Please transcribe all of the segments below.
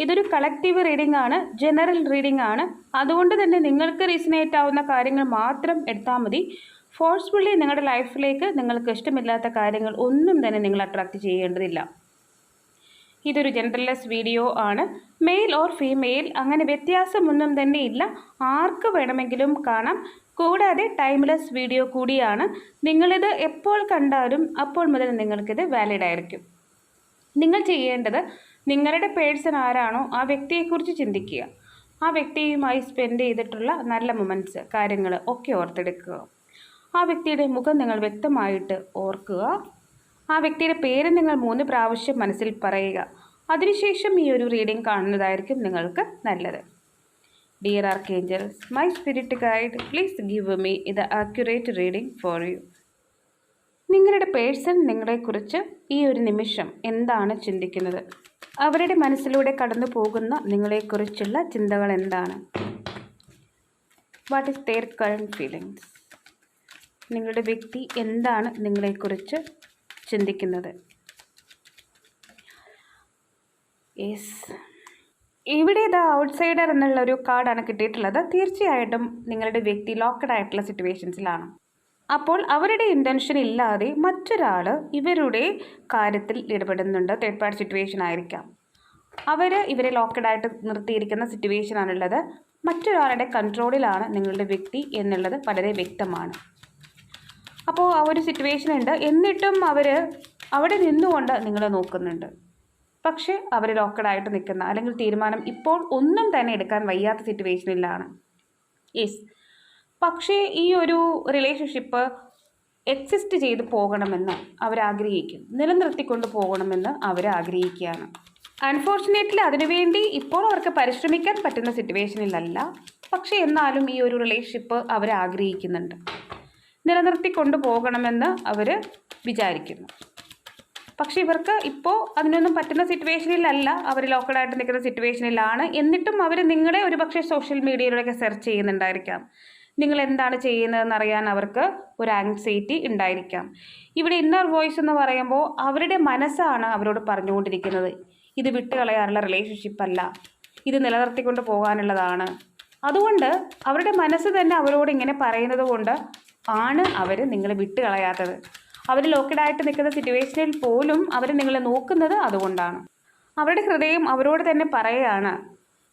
ഇതൊരു collective reading ആണ് general reading ആണ്. അതുകൊണ്ട് തന്നെ നിങ്ങൾക്ക് റീസണേറ്റ് ആവുന്ന കാര്യങ്ങൾ മാത്രം എടുത്താൽ മതി. ഫോഴ്സ്ഫുള്ളി നിങ്ങളുടെ ലൈഫിലേക്ക് നിങ്ങൾക്ക് ഇഷ്ടമില്ലാത്ത കാര്യങ്ങൾ ഒന്നും തന്നെ നിങ്ങൾ അട്രാക്റ്റ് ചെയ്യേണ്ടതില്ല. ഇതൊരു ജെൻഡർലെസ് വീഡിയോ ആണ്. മെയിൽ ഓർ ഫീമെയിൽ അങ്ങനെ വ്യത്യാസമൊന്നും തന്നെ ഇല്ല. ആർക്ക് വേണമെങ്കിലും കാണാം. കൂടാതെ ടൈംലെസ് വീഡിയോ കൂടിയാണ്. നിങ്ങളിത് എപ്പോൾ കണ്ടാലും അപ്പോൾ മുതൽ നിങ്ങൾക്കിത് വാലിഡ് ആയിരിക്കും. നിങ്ങൾ ചെയ്യേണ്ടത് നിങ്ങളുടെ പേഴ്സൺ ആരാണോ ആ വ്യക്തിയെക്കുറിച്ച് ചിന്തിക്കുക. ആ വ്യക്തിയുമായി സ്പെൻഡ് ചെയ്തിട്ടുള്ള നല്ല മൊമെന്റ്സ് കാര്യങ്ങൾ ഒക്കെ ഓർത്തെടുക്കുക. ആ വ്യക്തിയുടെ മുഖം നിങ്ങൾ വ്യക്തമായിട്ട് ഓർക്കുക. ആ വ്യക്തിയുടെ പേര് നിങ്ങൾ മൂന്ന് പ്രാവശ്യം മനസ്സിൽ പറയുക. അതിനുശേഷം ഈ ഒരു റീഡിംഗ് കാണുന്നതായിരിക്കും നിങ്ങൾക്ക് നല്ലത്. Dear archangels my spirit guide please give me ഇത് ആക്യുറേറ്റ് റീഡിംഗ് ഫോർ യു നിങ്ങളുടെ പേഴ്സൺ നിങ്ങളെക്കുറിച്ച് ഈ ഒരു നിമിഷം എന്താണ് ചിന്തിക്കുന്നത്? അവരുടെ മനസ്സിലൂടെ കടന്നു പോകുന്ന നിങ്ങളെക്കുറിച്ചുള്ള ചിന്തകൾ എന്താണ്? What is their current feelings നിങ്ങളുടെ വ്യക്തി എന്താണ് നിങ്ങളെക്കുറിച്ച് ചിന്തിക്കുന്നത്? യെസ് ഇവിടെ ഇത് ഔട്ട്സൈഡർ എന്നുള്ള ഒരു കാർഡാണ് കിട്ടിയിട്ടുള്ളത്. തീർച്ചയായിട്ടും നിങ്ങളുടെ വ്യക്തി ലോക്കഡ് ആയിട്ടുള്ള സിറ്റുവേഷൻസിലാണ് അപ്പോൾ അവരുടെ ഇന്റൻഷൻ ഇല്ലാതെ മറ്റൊരാൾ ഇവരുടെ കാര്യത്തിൽ ഇടപെടുന്നുണ്ട്. തേർഡ് പാർട്ടി സിറ്റുവേഷൻ ആയിരിക്കാം. അവർ ഇവരെ ലോക്കഡായിട്ട് നിർത്തിയിരിക്കുന്ന സിറ്റുവേഷനാണുള്ളത് മറ്റൊരാളുടെ കൺട്രോളിലാണ് നിങ്ങളുടെ വ്യക്തി എന്നുള്ളത് വളരെ വ്യക്തമാണ്. അപ്പോൾ ആ ഒരു സിറ്റുവേഷൻ ഉണ്ട്. എന്നിട്ടും അവർ അവിടെ നിന്നുകൊണ്ട് നിങ്ങളെ നോക്കുന്നുണ്ട്. പക്ഷേ അവർ ലോക്കഡായിട്ട് നിൽക്കുന്ന അല്ലെങ്കിൽ തീരുമാനം ഇപ്പോൾ ഒന്നും തന്നെ എടുക്കാൻ വയ്യാത്ത സിറ്റുവേഷനിലാണ് യെസ് പക്ഷേ ഈ ഒരു റിലേഷൻഷിപ്പ് എക്സിസ്റ്റ് ചെയ്ത് പോകണമെന്ന് അവരാഗ്രഹിക്കും നിലനിർത്തിക്കൊണ്ട് പോകണമെന്ന് അവരാഗ്രഹിക്കുകയാണ്. അൺഫോർച്ചുനേറ്റ്ലി അതിനുവേണ്ടി ഇപ്പോൾ അവർക്ക് പരിശ്രമിക്കാൻ പറ്റുന്ന സിറ്റുവേഷനിലല്ല പക്ഷേ എന്നാലും ഈ ഒരു റിലേഷൻഷിപ്പ് അവർ ആഗ്രഹിക്കുന്നുണ്ട് നിലനിർത്തിക്കൊണ്ട് പോകണമെന്ന് അവർ വിചാരിക്കുന്നു. പക്ഷേ ഇവർക്ക് ഇപ്പോൾ അതിനൊന്നും പറ്റുന്ന സിറ്റുവേഷനിലല്ല അവർ ലോക്കഡായിട്ട് നിൽക്കുന്ന സിറ്റുവേഷനിലാണ് എന്നിട്ടും അവർ നിങ്ങളെ ഒരു പക്ഷേ സോഷ്യൽ മീഡിയയിലൂടെയൊക്കെ സെർച്ച് ചെയ്യുന്നുണ്ടായിരിക്കാം. നിങ്ങൾ എന്താണ് ചെയ്യുന്നതെന്ന് അറിയാൻ അവർക്ക് ഒരു ആങ്സൈറ്റി ഉണ്ടായിരിക്കാം. ഇവിടെ ഇന്നർ വോയിസ് എന്ന് പറയുമ്പോൾ അവരുടെ മനസ്സാണ് അവരോട് പറഞ്ഞുകൊണ്ടിരിക്കുന്നത്. ഇത് വിട്ടുകളയാനുള്ള റിലേഷൻഷിപ്പ് അല്ല. ഇത് നിലനിർത്തിക്കൊണ്ട് പോകാനുള്ളതാണ്. അതുകൊണ്ട് അവരുടെ മനസ്സ് തന്നെ അവരോട് ഇങ്ങനെ പറയുന്നത് കൊണ്ട് ആണ് അവർ നിങ്ങളെ വിട്ടുകളയാത്തത്. അവർ ലോക്കഡായിട്ട് നിൽക്കുന്ന സിറ്റുവേഷനിൽ പോലും അവർ നിങ്ങളെ നോക്കുന്നത് അതുകൊണ്ടാണ്. അവരുടെ ഹൃദയം അവരോട് തന്നെ പറയുകയാണ്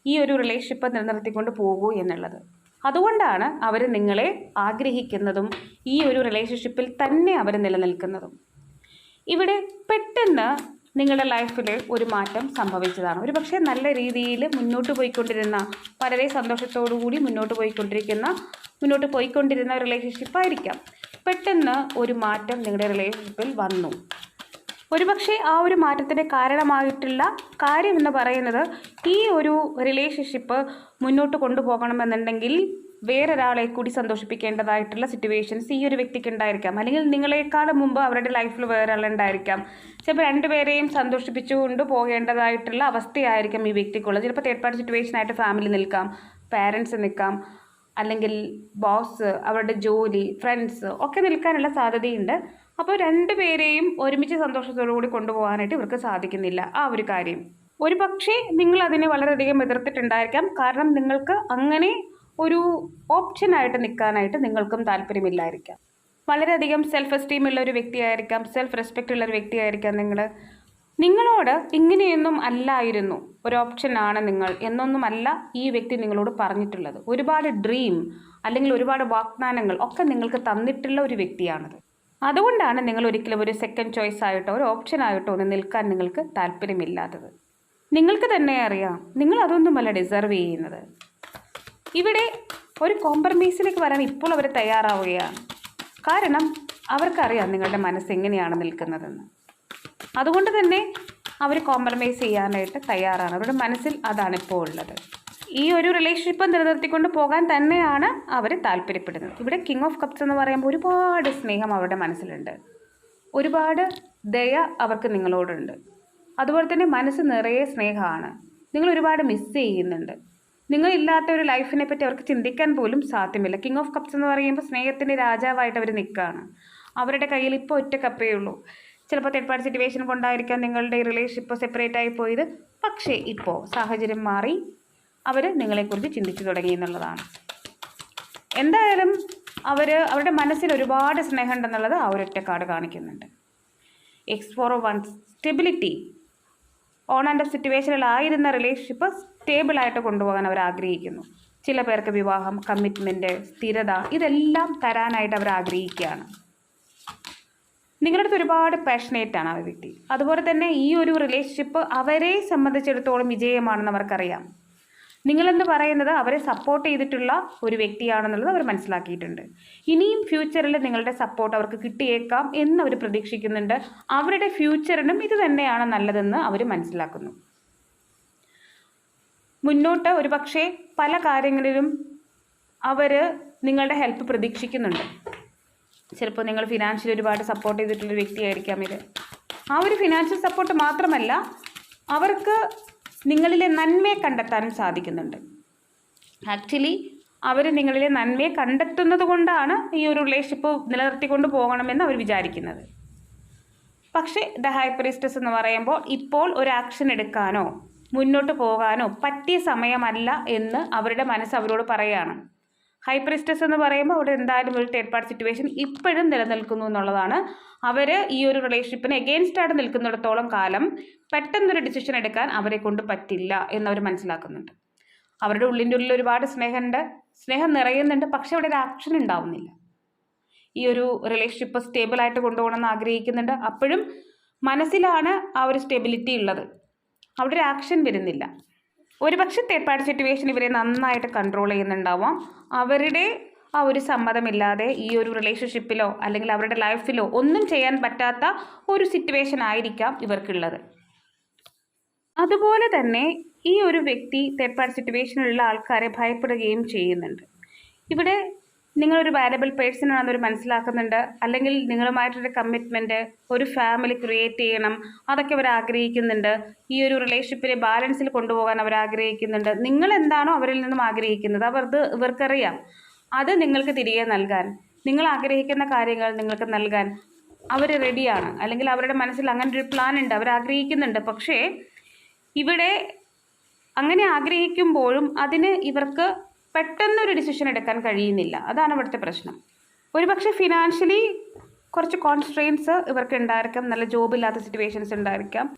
ഈ ഒരു റിലേഷൻഷിപ്പ് നിലനിർത്തിക്കൊണ്ട് പോകൂ എന്നുള്ളത്. അതുകൊണ്ടാണ് അവർ നിങ്ങളെ ആഗ്രഹിക്കുന്നതും ഈ ഒരു റിലേഷൻഷിപ്പിൽ തന്നെ അവർ നിലനിൽക്കുന്നതും. ഇവിടെ പെട്ടെന്ന് നിങ്ങളുടെ ലൈഫിൽ ഒരു മാറ്റം സംഭവിച്ചതാണ്. ഒരു പക്ഷേ നല്ല രീതിയിൽ മുന്നോട്ട് പോയിക്കൊണ്ടിരുന്ന വളരെ സന്തോഷത്തോടു കൂടി മുന്നോട്ട് പോയിക്കൊണ്ടിരിക്കുന്ന മുന്നോട്ട് പോയിക്കൊണ്ടിരുന്ന റിലേഷൻഷിപ്പ് ആയിരിക്കാം. പെട്ടെന്ന് ഒരു മാറ്റം നിങ്ങളുടെ റിലേഷൻഷിപ്പിൽ വന്നു. ഒരുപക്ഷെ ആ ഒരു മാറ്റത്തിന് കാരണമായിട്ടുള്ള കാര്യം എന്ന് പറയുന്നത് ഈ ഒരു റിലേഷൻഷിപ്പ് മുന്നോട്ട് കൊണ്ടുപോകണമെന്നുണ്ടെങ്കിൽ വേറൊരാളെ കൂടി സന്തോഷിപ്പിക്കേണ്ടതായിട്ടുള്ള സിറ്റുവേഷൻസ് ഈ ഒരു വ്യക്തിക്ക് ഉണ്ടായിരിക്കാം. അല്ലെങ്കിൽ നിങ്ങളെക്കാളും മുമ്പ് അവരുടെ ലൈഫിൽ വേറെ ആളുണ്ടായിരിക്കാം ചിലപ്പോൾ രണ്ടുപേരെയും സന്തോഷിപ്പിച്ചുകൊണ്ട് പോകേണ്ടതായിട്ടുള്ള അവസ്ഥയായിരിക്കും ഈ വ്യക്തിക്കുള്ളത്. ചിലപ്പോൾ തേർഡ് പാർട്ടി സിറ്റുവേഷൻ ആയിട്ട് ഫാമിലി നിൽക്കാം പാരൻസ് നിൽക്കാം അല്ലെങ്കിൽ ബോസ് അവരുടെ ജോലി ഫ്രണ്ട്സ് ഒക്കെ നിൽക്കാനുള്ള സാധ്യതയുണ്ട്. അപ്പോൾ രണ്ടുപേരെയും ഒരുമിച്ച് സന്തോഷത്തോടു കൂടി കൊണ്ടുപോകാനായിട്ട് ഇവർക്ക് സാധിക്കുന്നില്ല ആ ഒരു കാര്യം. ഒരു പക്ഷേ നിങ്ങൾ അതിനെ വളരെയധികം എതിർത്തിട്ടുണ്ടായിരിക്കാം. കാരണം നിങ്ങൾക്ക് അങ്ങനെ ഒരു ഓപ്ഷനായിട്ട് നിൽക്കാനായിട്ട് നിങ്ങൾക്കും താല്പര്യമില്ലായിരിക്കാം. വളരെയധികം സെൽഫ് എസ്റ്റീം ഉള്ള ഒരു വ്യക്തിയായിരിക്കാം സെൽഫ് റെസ്പെക്റ്റ് ഉള്ള ഒരു വ്യക്തിയായിരിക്കാം നിങ്ങൾ. നിങ്ങളോട് ഇങ്ങനെയൊന്നും അല്ലായിരുന്നു ഒരു ഓപ്ഷനാണ് നിങ്ങൾ എന്നൊന്നുമല്ല ഈ വ്യക്തി നിങ്ങളോട് പറഞ്ഞിട്ടുള്ളത്. ഒരുപാട് ഡ്രീം അല്ലെങ്കിൽ ഒരുപാട് വാഗ്ദാനങ്ങൾ ഒക്കെ നിങ്ങൾക്ക് തന്നിട്ടുള്ള ഒരു വ്യക്തിയാണത്. അതുകൊണ്ടാണ് നിങ്ങൾ ഒരിക്കലും ഒരു സെക്കൻഡ് ചോയ്സ് ആയിട്ടോ ഒരു ഓപ്ഷൻ ആയിട്ടോ ഒന്ന് നിൽക്കാൻ നിങ്ങൾക്ക് താല്പര്യമില്ലാത്തത്. നിങ്ങൾക്ക് തന്നെ അറിയാം നിങ്ങൾ അതൊന്നുമല്ല ഡിസർവ് ചെയ്യുന്നത്. ഇവിടെ ഒരു കോംപ്രമൈസിലേക്ക് വരാൻ ഇപ്പോൾ അവർ തയ്യാറാവുകയാണ്. കാരണം അവർക്കറിയാം നിങ്ങളുടെ മനസ്സ് എങ്ങനെയാണ് നിൽക്കുന്നതെന്ന്. അതുകൊണ്ട് തന്നെ അവർ കോംപ്രമൈസ് ചെയ്യാനായിട്ട് തയ്യാറാണ്. അവരുടെ മനസ്സിൽ അതാണ് ഇപ്പോൾ ഉള്ളത്. ഈ ഒരു റിലേഷൻഷിപ്പ് നിലനിർത്തിക്കൊണ്ട് പോകാൻ തന്നെയാണ് അവർ താല്പര്യപ്പെടുന്നത്. ഇവിടെ കിങ് ഓഫ് കപ്സ് എന്ന് പറയുമ്പോൾ ഒരുപാട് സ്നേഹം അവരുടെ മനസ്സിലുണ്ട്. ഒരുപാട് ദയ അവർക്ക് നിങ്ങളോടുണ്ട്. അതുപോലെ തന്നെ മനസ്സ് നിറയെ സ്നേഹമാണ്. നിങ്ങൾ ഒരുപാട് മിസ് ചെയ്യുന്നുണ്ട്. നിങ്ങളില്ലാത്ത ഒരു ലൈഫിനെ പറ്റി അവർക്ക് ചിന്തിക്കാൻ പോലും സാധ്യമില്ല. കിങ് ഓഫ് കപ്സ് എന്ന് പറയുമ്പോൾ സ്നേഹത്തിന്റെ രാജാവായിട്ട് അവർ നിൽക്കുകയാണ്. അവരുടെ കയ്യിൽ ഇപ്പോൾ ഒറ്റ കപ്പേ ഉള്ളൂ. ചിലപ്പോൾ തേർഡ് പാർട്ടി സിറ്റുവേഷൻ കൊണ്ടായിരിക്കാം നിങ്ങളുടെ റിലേഷൻഷിപ്പ് സെപ്പറേറ്റ് ആയി പോയത്. പക്ഷേ ഇപ്പോൾ സാഹചര്യം മാറി. അവർ നിങ്ങളെക്കുറിച്ച് ചിന്തിച്ചു തുടങ്ങി എന്നുള്ളതാണ്. എന്തായാലും അവർ അവരുടെ മനസ്സിൽ ഒരുപാട് സ്നേഹമുണ്ടെന്നുള്ളത് ആ ഒരൊറ്റ കാർഡ് കാണിക്കുന്നുണ്ട്. X four one stability on and സിറ്റുവേഷനിലായിരുന്ന relationship സ്റ്റേബിളായിട്ട് കൊണ്ടുപോകാൻ അവർ ആഗ്രഹിക്കുന്നു. ചില പേർക്ക് വിവാഹം കമ്മിറ്റ്മെന്റ് സ്ഥിരത ഇതെല്ലാം തരാനായിട്ട് അവർ ആഗ്രഹിക്കുകയാണ്. നിങ്ങളുടെ അടുത്ത് ഒരുപാട് പാഷനേറ്റാണ് ആ വ്യക്തി അതുപോലെ തന്നെ ഈ ഒരു റിലേഷൻഷിപ്പ് അവരെ സംബന്ധിച്ചിടത്തോളം വിജയമാണെന്ന് അവർക്കറിയാം. നിങ്ങളെന്ന് പറയുന്നത്? അവരെ സപ്പോർട്ട് ചെയ്തിട്ടുള്ള ഒരു വ്യക്തിയാണെന്നുള്ളത് അവർ മനസ്സിലാക്കിയിട്ടുണ്ട്. ഇനിയും ഫ്യൂച്ചറിൽ നിങ്ങളുടെ സപ്പോർട്ട് അവർക്ക് കിട്ടിയേക്കാം എന്ന് അവർ പ്രതീക്ഷിക്കുന്നുണ്ട്. അവരുടെ ഫ്യൂച്ചറിനും ഇത് തന്നെയാണ് നല്ലതെന്ന് അവർ മനസ്സിലാക്കുന്നു. മുന്നോട്ട് ഒരുപക്ഷെ പല കാര്യങ്ങളിലും അവർ നിങ്ങളുടെ ഹെൽപ്പ് പ്രതീക്ഷിക്കുന്നുണ്ട്. ചിലപ്പോൾ നിങ്ങൾ ഫിനാൻഷ്യലി ഒരുപാട് സപ്പോർട്ട് ചെയ്തിട്ടുള്ള വ്യക്തിയായിരിക്കാം ഇത്. ആ ഒരു ഫിനാൻഷ്യൽ സപ്പോർട്ട് മാത്രമല്ല അവർക്ക് നിങ്ങളിലെ നന്മയെ കണ്ടെത്താനും സാധിക്കുന്നുണ്ട്. ആക്ച്വലി അവർ നിങ്ങളിലെ നന്മയെ കണ്ടെത്തുന്നത് കൊണ്ടാണ് ഈ ഒരു റിലേഷൻഷിപ്പ് നിലനിർത്തിക്കൊണ്ട് പോകണമെന്ന് അവർ വിചാരിക്കുന്നത്. പക്ഷേ ദ ഹൈപ്പറിസ്റ്റസ് എന്ന് പറയുമ്പോൾ ഇപ്പോൾ ഒരു ആക്ഷൻ എടുക്കാനോ മുന്നോട്ട് പോകാനോ പറ്റിയ സമയമല്ല എന്ന് അവരുടെ മനസ്സ് അവരോട് പറയുകയാണ് ഹൈപ്പറിസ്റ്റസ് എന്ന് പറയുമ്പോൾ അവിടെ എന്തായാലും ഒരു തേർഡ് പാർട്ടി സിറ്റുവേഷൻ ഇപ്പോഴും നിലനിൽക്കുന്നു എന്നുള്ളതാണ്. അവർ ഈ ഒരു റിലേഷൻഷിപ്പിന് എഗെയിൻസ്റ്റ് ആയിട്ട് നിൽക്കുന്നിടത്തോളം കാലം പെട്ടെന്നൊരു ഡിസിഷൻ എടുക്കാൻ അവരെ കൊണ്ട് പറ്റില്ല എന്നവർ മനസ്സിലാക്കുന്നുണ്ട്. അവരുടെ ഉള്ളിന്റെ ഉള്ളിൽ ഒരുപാട് സ്നേഹമുണ്ട്. സ്നേഹം നിറയുന്നുണ്ട്. പക്ഷെ അവിടെ ഒരു ആക്ഷൻ ഉണ്ടാവുന്നില്ല. ഈ ഒരു റിലേഷൻഷിപ്പ് സ്റ്റേബിളായിട്ട് കൊണ്ടുപോകണമെന്ന് ആഗ്രഹിക്കുന്നുണ്ട്. അപ്പോഴും മനസ്സിലാണ് ആ ഒരു സ്റ്റെബിലിറ്റി ഉള്ളത്. അവിടെ ഒരു ആക്ഷൻ വരുന്നില്ല. ഒരുപക്ഷെ തേർഡ് സിറ്റുവേഷൻ ഇവരെ നന്നായിട്ട് കൺട്രോൾ ചെയ്യുന്നുണ്ടാവാം. അവരുടെ ആ ഒരു സമ്മതമില്ലാതെ ഈ ഒരു റിലേഷൻഷിപ്പിലോ അല്ലെങ്കിൽ അവരുടെ ലൈഫിലോ ഒന്നും ചെയ്യാൻ പറ്റാത്ത ഒരു സിറ്റുവേഷൻ ആയിരിക്കാം ഇവർക്കുള്ളത്. അതുപോലെ തന്നെ ഈ ഒരു വ്യക്തി തേർഡ് പാർട്ടി സിറ്റുവേഷനിലുള്ള ആൾക്കാരെ ഭയപ്പെടുകയും ചെയ്യുന്നുണ്ട്. ഇവിടെ നിങ്ങളൊരു വാലബിൾ പേഴ്സൺ ആണെന്ന് അവർ മനസ്സിലാക്കുന്നുണ്ട്. അല്ലെങ്കിൽ നിങ്ങളുമായിട്ടൊരു കമ്മിറ്റ്മെന്റ് ഒരു ഫാമിലി ക്രിയേറ്റ് ചെയ്യണം. അതൊക്കെ അവർ ആഗ്രഹിക്കുന്നുണ്ട്. ഈ ഒരു റിലേഷൻഷിപ്പിനെ ബാലൻസിൽ കൊണ്ടുപോകാൻ അവർ ആഗ്രഹിക്കുന്നുണ്ട്. നിങ്ങൾ എന്താണോ അവരിൽ നിന്നും ആഗ്രഹിക്കുന്നത്. അവർക്ക് ഇവർക്കറിയാം. അത് നിങ്ങൾക്ക് തിരികെ നൽകാൻ. നിങ്ങൾ ആഗ്രഹിക്കുന്ന കാര്യങ്ങൾ നിങ്ങൾക്ക് നൽകാൻ അവർ റെഡിയാണ് അല്ലെങ്കിൽ അവരുടെ മനസ്സിൽ അങ്ങനെ ഒരു പ്ലാൻ ഉണ്ട്. അവർ ആഗ്രഹിക്കുന്നുണ്ട്. പക്ഷേ ഇവിടെ അങ്ങനെ ആഗ്രഹിക്കുമ്പോഴും അതിന് ഇവർക്ക് പെട്ടെന്നൊരു ഡിസിഷൻ എടുക്കാൻ കഴിയുന്നില്ല. അതാണ് ഇവിടുത്തെ പ്രശ്നം. ഒരുപക്ഷെ ഫിനാൻഷ്യലി കുറച്ച് കോൺസ്ട്രെയിൻസ് ഇവർക്ക് ഉണ്ടായിരിക്കാം നല്ല ജോബ് ഇല്ലാത്ത സിറ്റുവേഷൻസ് ഉണ്ടായിരിക്കാം.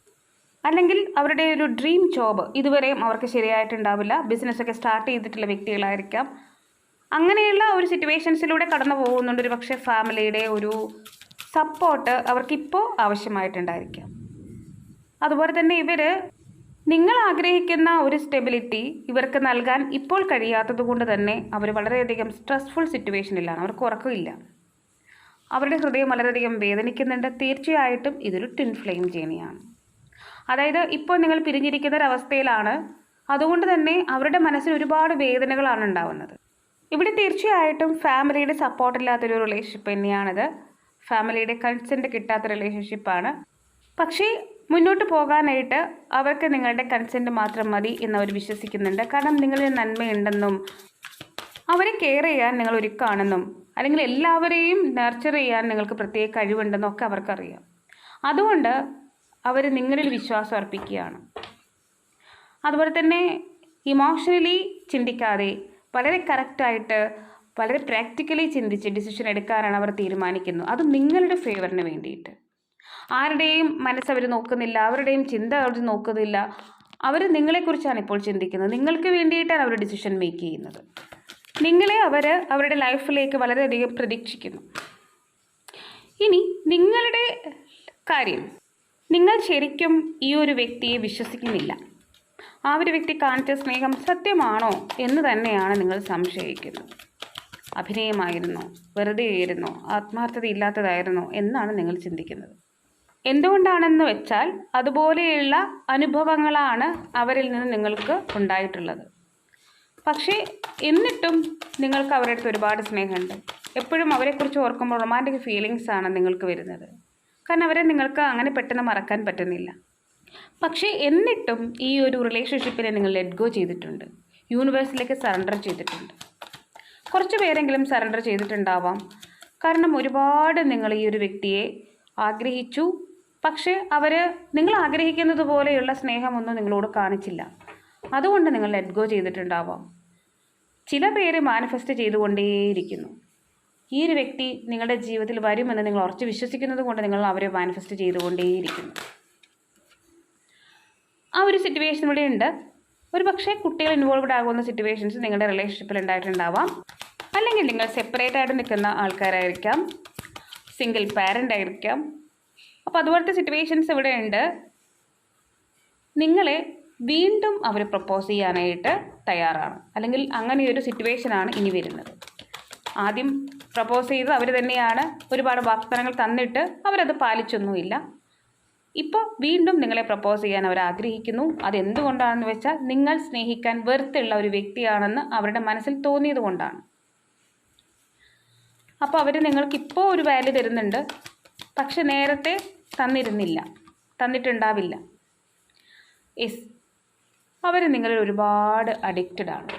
അല്ലെങ്കിൽ അവരുടെ ഒരു ഡ്രീം ജോബ് ഇതുവരെയും അവർക്ക് ശരിയായിട്ടുണ്ടാവില്ല. ബിസിനസ്സൊക്കെ സ്റ്റാർട്ട് ചെയ്തിട്ടുള്ള വ്യക്തികളായിരിക്കാം. അങ്ങനെയുള്ള ഒരു സിറ്റുവേഷൻസിലൂടെ കടന്നു പോകുന്നുണ്ട്. ഒരു പക്ഷേ ഫാമിലിയുടെ ഒരു സപ്പോർട്ട് അവർക്കിപ്പോൾ ആവശ്യമായിട്ടുണ്ടായിരിക്കാം. അതുപോലെ തന്നെ ഇവർ നിങ്ങൾ ആഗ്രഹിക്കുന്ന ഒരു സ്റ്റെബിലിറ്റി ഇവർക്ക് നൽകാൻ ഇപ്പോൾ കഴിയാത്തതുകൊണ്ട് തന്നെ അവർ വളരെയധികം സ്ട്രെസ്ഫുൾ സിറ്റുവേഷനിലാണ് അവർക്ക് ഉറക്കമില്ല. അവരുടെ ഹൃദയം വളരെയധികം വേദനിക്കുന്നുണ്ട്. തീർച്ചയായിട്ടും ഇതൊരു ടിൻ ഫ്ലെയിം ജേണിയാണ് അതായത് ഇപ്പോൾ നിങ്ങൾ പിരിഞ്ഞിരിക്കുന്ന ഒരവസ്ഥയിലാണ് അതുകൊണ്ട് തന്നെ അവരുടെ മനസ്സിൽ ഒരുപാട് വേദനകളാണ് ഉണ്ടാവുന്നത്. ഇവിടെ തീർച്ചയായിട്ടും ഫാമിലിയുടെ സപ്പോർട്ട് സപ്പോർട്ടില്ലാത്തൊരു റിലേഷൻഷിപ്പ് തന്നെയാണിത്. ഫാമിലിയുടെ കൺസെന്റ് കിട്ടാത്ത റിലേഷൻഷിപ്പാണ് പക്ഷേ മുന്നോട്ട് പോകാനായിട്ട് അവർക്ക് നിങ്ങളുടെ കൺസെന്റ് മാത്രം മതി എന്ന് അവർ വിശ്വസിക്കുന്നുണ്ട്. കാരണം നിങ്ങളിൽ നന്മയുണ്ടെന്നും അവരെ കെയർ ചെയ്യാൻ നിങ്ങൾ ഒരുക്കാണെന്നും അല്ലെങ്കിൽ എല്ലാവരെയും നർച്ചർ ചെയ്യാൻ നിങ്ങൾക്ക് പ്രത്യേക കഴിവുണ്ടെന്നും ഒക്കെ അവർക്കറിയാം. അതുകൊണ്ട് അവർ നിങ്ങളിൽ വിശ്വാസം അർപ്പിക്കുകയാണ്. അതുപോലെ തന്നെ ഇമോഷണലി ചിന്തിക്കാതെ വളരെ കറക്റ്റായിട്ട് വളരെ പ്രാക്ടിക്കലി ചിന്തിച്ച് ഡിസിഷൻ എടുക്കാനാണ് അവർ തീരുമാനിക്കുന്നത്. അത് നിങ്ങളുടെ ഫേവറിന് വേണ്ടിയിട്ട്. ആരുടെയും മനസ്സവർ നോക്കുന്നില്ല അവരുടെയും ചിന്ത അവർ നോക്കുന്നില്ല. അവർ നിങ്ങളെക്കുറിച്ചാണ് ഇപ്പോൾ ചിന്തിക്കുന്നത്. നിങ്ങൾക്ക് വേണ്ടിയിട്ടാണ് അവർ ഡിസിഷൻ മേക്ക് ചെയ്യുന്നത്. നിങ്ങളെ അവർ അവരുടെ ലൈഫിലേക്ക് വളരെയധികം പ്രതീക്ഷിക്കുന്നു. ഇനി നിങ്ങളുടെ കാര്യം. നിങ്ങൾ ശരിക്കും ഈ ഒരു വ്യക്തിയെ വിശ്വസിക്കുന്നില്ല. ആ ഒരു വ്യക്തി കാണിച്ച സ്നേഹം സത്യമാണോ എന്ന് തന്നെയാണ് നിങ്ങൾ സംശയിക്കുന്നത്. അഭിനയമായിരുന്നോ വെറുതെ ആയിരുന്നോ ആത്മാർത്ഥത ഇല്ലാത്തതായിരുന്നോ എന്നാണ് നിങ്ങൾ ചിന്തിക്കുന്നത്. എന്തുകൊണ്ടാണെന്ന് വെച്ചാൽ അതുപോലെയുള്ള അനുഭവങ്ങളാണ് അവരിൽ നിന്ന് നിങ്ങൾക്ക് ഉണ്ടായിട്ടുള്ളത്. പക്ഷേ എന്നിട്ടും നിങ്ങൾക്ക് അവരുടെ അടുത്ത് ഒരുപാട് സ്നേഹമുണ്ട്. എപ്പോഴും അവരെക്കുറിച്ച് ഓർക്കുമ്പോൾ റൊമാന്റിക് ഫീലിങ്സ് ആണ് നിങ്ങൾക്ക് വരുന്നത്. കാരണം അവരെ നിങ്ങൾക്ക് അങ്ങനെ പെട്ടെന്ന് മറക്കാൻ പറ്റുന്നില്ല. പക്ഷേ എന്നിട്ടും ഈ ഒരു റിലേഷൻഷിപ്പിനെ നിങ്ങൾ ലെറ്റ് ഗോ ചെയ്തിട്ടുണ്ട്. യൂണിവേഴ്സിലേക്ക് സറണ്ടർ ചെയ്തിട്ടുണ്ട്. കുറച്ച് പേരെങ്കിലും സറണ്ടർ ചെയ്തിട്ടുണ്ടാവാം. കാരണം ഒരുപാട് നിങ്ങൾ ഈ ഒരു വ്യക്തിയെ ആഗ്രഹിച്ചു പക്ഷേ അവർ നിങ്ങൾ ആഗ്രഹിക്കുന്നത് പോലെയുള്ള സ്നേഹമൊന്നും നിങ്ങളോട് കാണിച്ചില്ല. അതുകൊണ്ട് നിങ്ങൾ ലെറ്റ് ഗോ ചെയ്തിട്ടുണ്ടാവാം. ചില പേര് മാനിഫെസ്റ്റ് ചെയ്തുകൊണ്ടേയിരിക്കുന്നു. ഈ ഒരു വ്യക്തി നിങ്ങളുടെ ജീവിതത്തിൽ വരുമെന്ന് നിങ്ങൾ ഉറച്ച് വിശ്വസിക്കുന്നത് കൊണ്ട് നിങ്ങൾ അവരെ മാനിഫെസ്റ്റ് ചെയ്തുകൊണ്ടേയിരിക്കുന്നു. ആ ഒരു സിറ്റുവേഷൻ ഇവിടെ ഉണ്ട്. ഒരു പക്ഷേ കുട്ടികൾ ഇൻവോൾവ്ഡ് ആകുന്ന സിറ്റുവേഷൻസ് നിങ്ങളുടെ റിലേഷൻഷിപ്പിൽ ഉണ്ടായിട്ടുണ്ടാവാം. അല്ലെങ്കിൽ നിങ്ങൾ സെപ്പറേറ്റ് ആയിട്ട് നിൽക്കുന്ന ആൾക്കാരായിരിക്കാം. സിംഗിൾ പാരന്റ് ആയിരിക്കാം. അപ്പോൾ അതുപോലത്തെ സിറ്റുവേഷൻസ് ഇവിടെ ഉണ്ട് നിങ്ങളെ വീണ്ടും അവർ പ്രപ്പോസ് ചെയ്യാനായിട്ട് തയ്യാറാണ്. അല്ലെങ്കിൽ അങ്ങനെ ഒരു സിറ്റുവേഷനാണ് ഇനി വരുന്നത്. ആദ്യം പ്രപ്പോസ് ചെയ്ത് അവർ തന്നെയാണ് ഒരുപാട് വാഗ്ദാനങ്ങൾ തന്നിട്ട് അവരത് പാലിച്ചൊന്നുമില്ല. ഇപ്പോൾ വീണ്ടും നിങ്ങളെ പ്രപ്പോസ് ചെയ്യാൻ അവർ ആഗ്രഹിക്കുന്നു. അതെന്തുകൊണ്ടാണെന്ന് വെച്ചാൽ നിങ്ങൾ സ്നേഹിക്കാൻ വെറുത്തുള്ള ഒരു വ്യക്തിയാണെന്ന് അവരുടെ മനസ്സിൽ തോന്നിയത് കൊണ്ടാണ്. അപ്പോൾ അവർ നിങ്ങൾക്ക് ഇപ്പോൾ ഒരു വാല്യൂ തരുന്നുണ്ട്. പക്ഷെ നേരത്തെ തന്നിരുന്നില്ല തന്നിട്ടുണ്ടാവില്ല. യെസ് അവർ നിങ്ങളിൽ ഒരുപാട് അഡിക്റ്റഡ് ആണ്.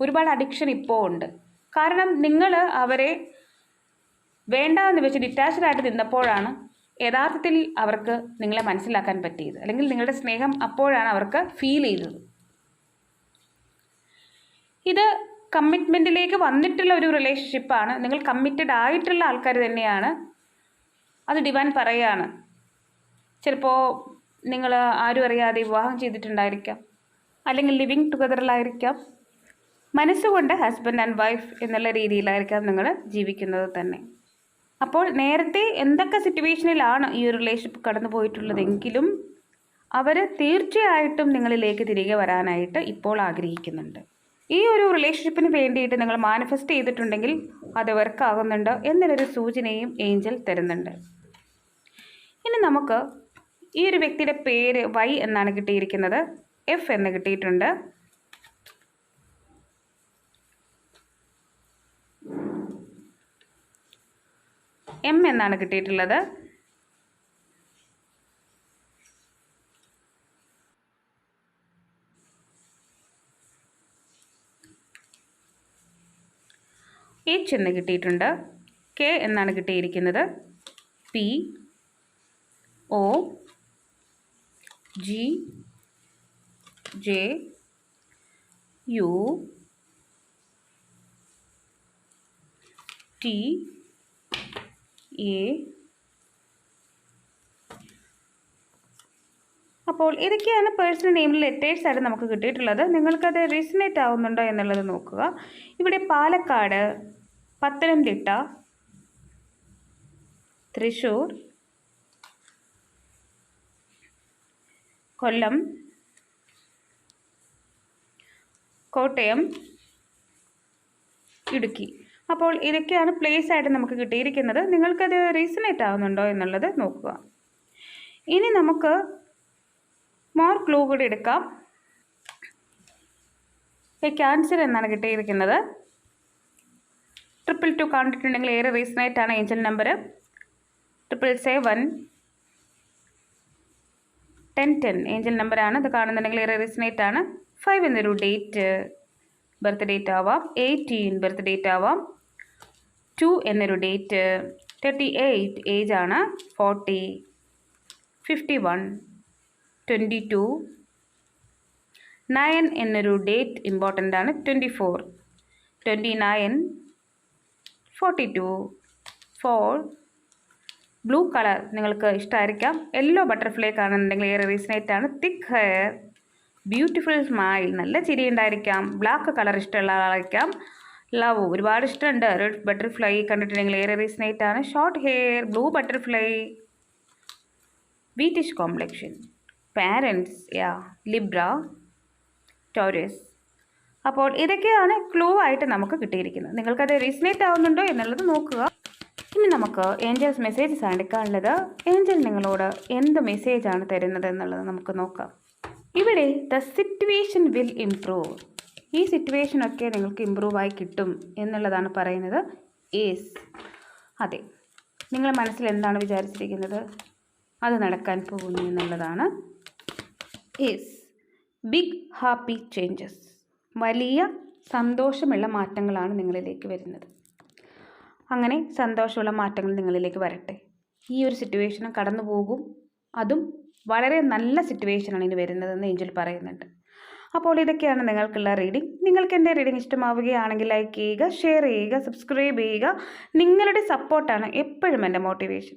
ഒരുപാട് അഡിക്ഷൻ ഇപ്പോൾ ഉണ്ട്. കാരണം നിങ്ങൾ അവരെ വേണ്ട എന്ന് വെച്ച് ഡിറ്റാച്ച്ഡ് ആയിട്ട് നിന്നപ്പോഴാണ് യഥാർത്ഥത്തിൽ അവർക്ക് നിങ്ങളെ മനസ്സിലാക്കാൻ പറ്റിയത്. അല്ലെങ്കിൽ നിങ്ങളുടെ സ്നേഹം അപ്പോഴാണ് അവർക്ക് ഫീൽ ചെയ്തത്. ഇത് കമ്മിറ്റ്മെന്റിലേക്ക് വന്നിട്ടുള്ള ഒരു റിലേഷൻഷിപ്പാണ് നിങ്ങൾ കമ്മിറ്റഡ് ആയിട്ടുള്ള ആൾക്കാർ തന്നെയാണ് അത് ഡിവാൻ പറയുകയാണ് ചിലപ്പോൾ നിങ്ങൾ ആരും അറിയാതെ വിവാഹം ചെയ്തിട്ടുണ്ടായിരിക്കാം. അല്ലെങ്കിൽ ലിവിങ് ടുഗദറിലായിരിക്കാം. മനസ്സുകൊണ്ട് ഹസ്ബൻഡ് ആൻഡ് വൈഫ് എന്നുള്ള രീതിയിലായിരിക്കാം നിങ്ങൾ ജീവിക്കുന്നത് തന്നെ. അപ്പോൾ നേരത്തെ എന്തൊക്കെ സിറ്റുവേഷനിലാണ് ഈ ഒരു റിലേഷൻഷിപ്പ് കടന്നു പോയിട്ടുള്ളതെങ്കിലും അവർ തീർച്ചയായിട്ടും നിങ്ങളിലേക്ക് തിരികെ വരാനായിട്ട് ഇപ്പോൾ ആഗ്രഹിക്കുന്നുണ്ട്. ഈ ഒരു റിലേഷൻഷിപ്പിന് വേണ്ടിയിട്ട് നിങ്ങൾ മാനിഫെസ്റ്റ് ചെയ്തിട്ടുണ്ടെങ്കിൽ അത് വർക്കാകുന്നുണ്ട് എന്നുള്ളൊരു സൂചനയും ഏഞ്ചൽ തരുന്നുണ്ട്. ഇനി നമുക്ക് ഈ ഒരു വ്യക്തിയുടെ പേര് വൈ എന്നാണ് കിട്ടിയിരിക്കുന്നത്. എഫ് എന്ന് കിട്ടിയിട്ടുണ്ട്. എം എന്നാണ് കിട്ടിയിട്ടുള്ളത്. എച്ച് എന്ന് കിട്ടിയിട്ടുണ്ട്. കെ എന്നാണ് കിട്ടിയിരിക്കുന്നത്. P O G J U T A അപ്പോൾ ഇതൊക്കെയാണ് പേഴ്സണൽ നെയിമിൽ ലെറ്റേഴ്സ് ആയിട്ട് നമുക്ക് കിട്ടിയിട്ടുള്ളത്. നിങ്ങൾക്കത് റീസണേറ്റ് ആവുന്നുണ്ടോ എന്നുള്ളത് നോക്കുക. ഇവിടെ പാലക്കാട് പത്തനംതിട്ട തൃശൂർ കൊല്ലം കോട്ടയം ഇടുക്കി. അപ്പോൾ ഇതൊക്കെയാണ് പ്ലേസ് ആയിട്ട് നമുക്ക് കിട്ടിയിരിക്കുന്നത്. നിങ്ങൾക്കത് റീസണേറ്റ് ആവുന്നുണ്ടോ എന്നുള്ളത് നോക്കുക. ഇനി നമുക്ക് മോർ ക്ലൂ കൂടി എടുക്കാം. ക്യാൻസർ എന്നാണ് കിട്ടിയിരിക്കുന്നത്. ട്രിപ്പിൾ ടു കണ്ടിട്ടുണ്ടെങ്കിൽ ഏറെ റീസണേറ്റ് ആണ് angel number triple seven ten ten angel നമ്പറാണ് ഇത് കാണുന്നുണ്ടെങ്കിൽ ഏറെ റീസണേറ്റ് ആണ് ഫൈവ് എന്നൊരു ഡേറ്റ് ബർത്ത് ഡേറ്റ് ആവാം. എയ്റ്റീൻ ബർത്ത് ഡേറ്റ് ആവാം. ടു എന്നൊരു ഡേറ്റ് തേർട്ടി എയ്റ്റ് ഏജ് ആണ്. Forty fifty one twenty two nine എന്നൊരു ഡേറ്റ് ഇമ്പോർട്ടന്റ് ആണ്. Twenty four twenty nine forty two four blue colour നിങ്ങൾക്ക് ഇഷ്ടമായിരിക്കാം യെല്ലോ ബട്ടർഫ്ലൈ കാണുന്നുണ്ടെങ്കിൽ ഏറെ റീസണേറ്റ് ആണ്. തിക്ക് ഹെയർ ബ്യൂട്ടിഫുൾ സ്മൈൽ നല്ല ചിരി ഉണ്ടായിരിക്കാം. ബ്ലാക്ക് കളർ ഇഷ്ടമുള്ള ആളായിരിക്കാം. ലവ് ഒരുപാട് ഇഷ്ടമുണ്ട്. റെഡ് ബട്ടർഫ്ലൈ കണ്ടിട്ടുണ്ടെങ്കിൽ ഏറെ റീസണേറ്റ് ആണ്. Short hair blue butterfly wheatish complexion parents യാ ലിബ്ര ടോറസ് അപ്പോൾ ഇതൊക്കെയാണ് ക്ലൂ ആയിട്ട് നമുക്ക് കിട്ടിയിരിക്കുന്നത്. നിങ്ങൾക്കത് റീസണേറ്റ് ആവുന്നുണ്ടോ എന്നുള്ളത് നോക്കുക. ഇനി നമുക്ക് ഏഞ്ചൽസ് മെസ്സേജസ് ആണ് എടുക്കാനുള്ളത് ഏഞ്ചൽ നിങ്ങളോട് എന്ത് മെസ്സേജാണ് തരുന്നത് എന്നുള്ളത് നമുക്ക് നോക്കാം. ഇവിടെ ദ സിറ്റുവേഷൻ വിൽ ഇംപ്രൂവ് ഈ സിറ്റുവേഷനൊക്കെ നിങ്ങൾക്ക് ഇമ്പ്രൂവ് ആയി കിട്ടും എന്നുള്ളതാണ് പറയുന്നത്. ഏസ് അതെ. നിങ്ങൾ മനസ്സിൽ എന്താണ് വിചാരിച്ചിരിക്കുന്നത്? അത് നടക്കാൻ പോകുന്നു എന്നുള്ളതാണ്. ഏസ് ബിഗ് ഹാപ്പി ചേഞ്ചസ് വലിയ സന്തോഷമുള്ള മാറ്റങ്ങളാണ് നിങ്ങളിലേക്ക് വരുന്നത്. അങ്ങനെ സന്തോഷമുള്ള മാറ്റങ്ങൾ നിങ്ങളിലേക്ക് വരട്ടെ. ഈ ഒരു സിറ്റുവേഷൻ കടന്നു പോകും. അതും വളരെ നല്ല സിറ്റുവേഷനാണ് ഇനി വരുന്നതെന്ന് ഏഞ്ചൽ പറയുന്നുണ്ട്. അപ്പോൾ ഇതൊക്കെയാണ് നിങ്ങൾക്കുള്ള റീഡിംഗ് നിങ്ങൾക്ക് എന്റെ റീഡിംഗ് ഇഷ്ടമാവുകയാണെങ്കിൽ ലൈക്ക് ചെയ്യുക ഷെയർ ചെയ്യുക സബ്സ്ക്രൈബ് ചെയ്യുക. നിങ്ങളുടെ സപ്പോർട്ടാണ് എപ്പോഴും എന്റെ മോട്ടിവേഷൻ